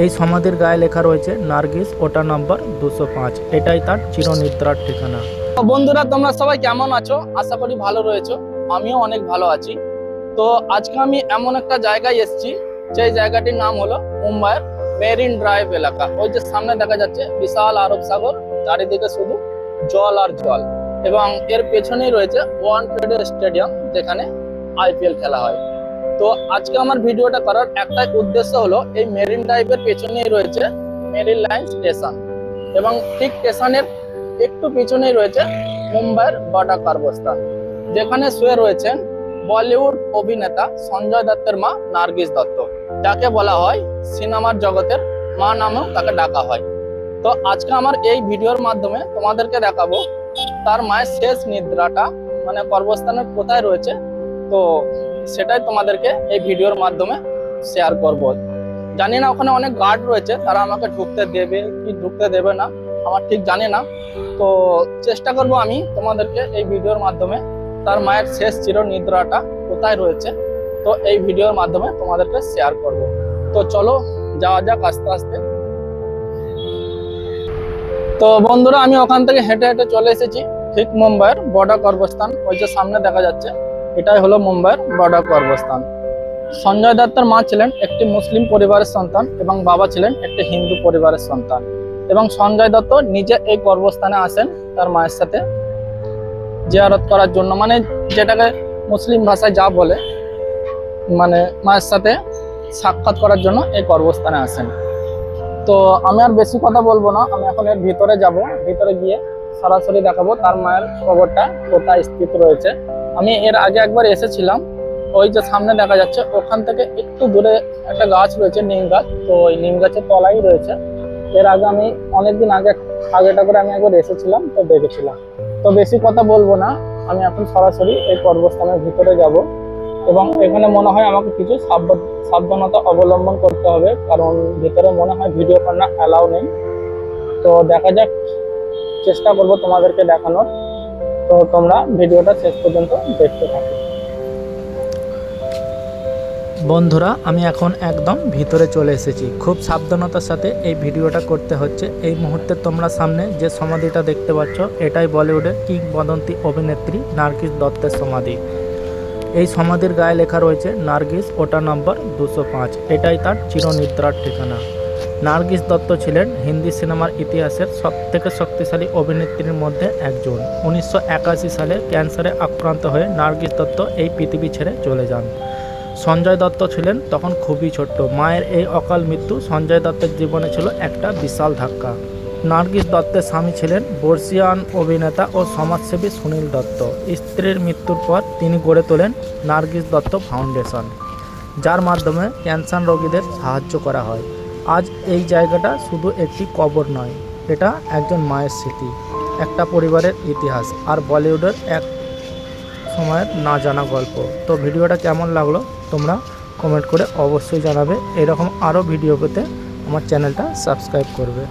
এই সমাধির গায়ে লেখা রয়েছে, নার্গিস, ওটা নম্বর দুশো পাঁচ। এটাই তার চিরনিদ্রার ঠিকানা। বন্ধুরা, তোমরা সবাই কেমন আছো? আশা করি ভালো রয়েছো। আমিও অনেক ভালো আছি। তো আজকে আমি এমন একটা জায়গায় এসেছি যে জায়গাটির নাম হলো মুম্বাইয়ের মেরিন ড্রাইভ এলাকা। ওই যে সামনে দেখা যাচ্ছে বিশাল আরব সাগর, চারিদিকে শুধু জল আর জল। এবং এর পেছনেই রয়েছে ওয়ান স্টেডিয়াম, যেখানে আইপিএল খেলা হয়। তো আজকে আমার ভিডিওটা করার একটাই উদ্দেশ্য হলো এই মেরিন ড্রাইভের পেছনেই রয়েছে মেরিন লাইন স্টেশন। এবং ঠিক স্টেশনের একটু পিছনেই রয়েছে মুম্বাইয়ের বটা কার্বস্থান যেখানে শুয়ে রয়েছেন বলিউড অভিনেতা সঞ্জয় দত্তের মা নার্গিস দত্ত, যাকে বলা হয় সিনেমার জগতের মা নামেও তাকে ডাকা হয়। তো আজকে আমার এই ভিডিওর মাধ্যমে তোমাদেরকে দেখাবো তার মায়ের শেষ নিদ্রাটা মানে কর্মস্থানের কোথায় রয়েছে। তো সেটাই তোমাদেরকে এই ভিডিওর মাধ্যমে শেয়ার করব। জানি না ওখানে অনেক গার্ড রয়েছে, তারা আমাকে ঢুকতে দেবে কি ঢুকতে দেবে না, আমার ঠিক জানি না। তো চেষ্টা করব আমি তোমাদেরকে এই ভিডিওর মাধ্যমে, তার মায়ের শেষ চির নিদ্রাটা কোথায় রয়েছে, তো এই ভিডিওর মাধ্যমে তোমাদেরকে শেয়ার করব। তো চলো, যাওয়া যাক আস্তে আস্তে। তো বন্ধুরা, আমি ওখান থেকে হেঁটে হেঁটে চলে এসেছি, ঠিক মুম্বাইয়ের বর্ডার কর্মস্থান ওই যে সামনে দেখা যাচ্ছে। এটাই হলো মুম্বাইয়ের বর্ডার কর্মস্থান সঞ্জয় দত্তের মা ছিলেন একটি মুসলিম পরিবারের সন্তান এবং বাবা ছিলেন একটি হিন্দু পরিবারের সন্তান। এবং সঞ্জয় দত্ত নিজে এই গর্ভস্থানে আসেন তার মায়ের সাথে জিয়ারত করার জন্য। মানে যেটাকে মুসলিম ভাষায় যা বলে মানে মায়ের সাথে সাক্ষাৎ করার জন্য এই গর্ভস্থানে আসেন। তো আমি আর বেশি কথা বলব না, আমি এখন এর ভিতরে যাব। ভিতরে গিয়ে সরাসরি দেখাবো তার মায়ের খবরটা কোথায় স্থিত রয়েছে। আমি এর আগে একবার এসেছিলাম ওই যে সামনে দেখা যাচ্ছে, ওখান থেকে একটু দূরে একটা গাছ রয়েছে, নিম গাছ, তো ওই নিম গাছের তলাই রয়েছে। এর আগে আমি অনেকদিন আগে, আগেটা করে আমি একবার এসেছিলাম, তো দেখেছিলাম। তো বেশি কথা বলব না, আমি এখন সরাসরি এই পর্বস্থানের ভিতরে যাব। এবং এখানে মনে হয় আমাকে কিছু সাবধান- সাবধানতা অবলম্বন করতে হবে, কারণ ভিতরে মনে হয় ভিডিও করার অ্যালাউ নেই। তো দেখা যাক, চেষ্টা করব তোমাদেরকে দেখানোর। তো তোমরা ভিডিওটা শেষ পর্যন্ত দেখতে থাকো। বন্ধুরা, আমি এখন একদম ভিতরে চলে এসেছি। খুব সাবধানতার সাথে এই ভিডিওটা করতে হচ্ছে। এই মুহূর্তে তোমরা সামনে যে সমাধিটা দেখতে পাচ্ছ, এটাই বলিউডের কিংবদন্তি অভিনেত্রী নার্গিস দত্তের সমাধি। এই সমাধির গায়ে লেখা রয়েছে, নার্গিস, ওটা নম্বর দুশো পাঁচ। এটাই তার চিরনিদ্রার ঠিকানা। নার্গিস দত্ত ছিলেন হিন্দি সিনেমার ইতিহাসের সবথেকে শক্তিশালী অভিনেত্রীর মধ্যে একজন। উনিশশো একাশি সালে ক্যান্সারে আক্রান্ত হয়ে নার্গিস দত্ত এই পৃথিবী ছেড়ে চলে যান। সঞ্জয় দত্ত ছিলেন তখন খুবই ছোট্ট। মায়ের এই অকাল মৃত্যু সঞ্জয় দত্তের জীবনে ছিল একটা বিশাল ধাক্কা। নার্গিস দত্তের স্বামী ছিলেন বর্ষিয়ান অভিনেতা ও সমাজসেবী সুনীল দত্ত। স্ত্রীর মৃত্যুর পর তিনি গড়ে তোলেন নার্গিস দত্ত ফাউন্ডেশন, যার মাধ্যমে ক্যান্সার রোগীদের সাহায্য করা হয়। আজ এই জায়গাটা শুধু একটি কবর নয়, এটা একজন মায়ের স্মৃতি, একটা পরিবারের ইতিহাস, আর বলিউডের এক সময়ের না জানা গল্প। তো ভিডিওটা কেমন লাগল তোমরা কমেন্ট করে অবশ্যই জানাবে। এরকম আরও ভিডিও পেতে আমার চ্যানেলটা সাবস্ক্রাইব করবে।